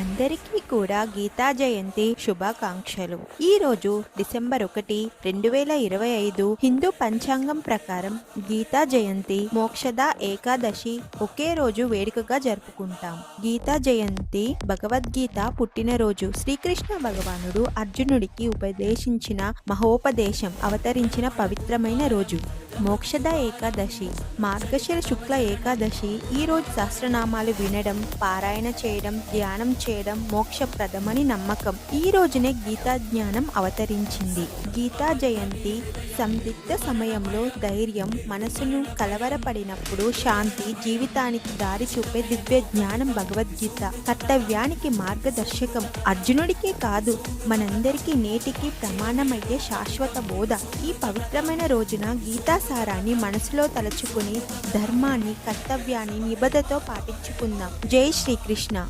అందరికీ కూడా గీతా జయంతి శుభాకాంక్షలు. ఈ రోజు డిసెంబర్ ఒకటి రెండు వేల ఇరవై ఐదు హిందూ పంచాంగం ప్రకారం గీతా జయంతి మోక్షద ఏకాదశి ఒకే రోజు వేడుకగా జరుపుకుంటాం. గీతా జయంతి భగవద్గీత పుట్టినరోజు శ్రీకృష్ణ భగవానుడు అర్జునుడికి ఉపదేశించిన మహోపదేశం అవతరించిన పవిత్రమైన రోజు. మోక్షద ఏకాదశి మార్గశిర శుక్ల ఏకాదశి ఈ రోజు సహస్రనామాలు వినడం పారాయణ చేయడం ధ్యానం చేయడం మోక్షప్రదమని నమ్మకం. ఈ రోజునే గీతా జ్ఞానం అవతరించింది. గీతా జయంతి సందిగ్ధ సమయంలో ధైర్యం మనసును కలవరపడినప్పుడు శాంతి జీవితానికి దారి చూపే దివ్య జ్ఞానం భగవద్గీత. కర్తవ్యానికి మార్గదర్శకం. అర్జునుడికే కాదు మనందరికీ నేటికి ప్రమాణమయ్యే శాశ్వత బోధ. ఈ పవిత్రమైన రోజున గీతా సారాన్ని మనసులో తలుచుకుని ధర్మాన్ని కర్తవ్యాన్ని నిబద్ధతో పాటించుకుందాం. జై శ్రీకృష్ణ.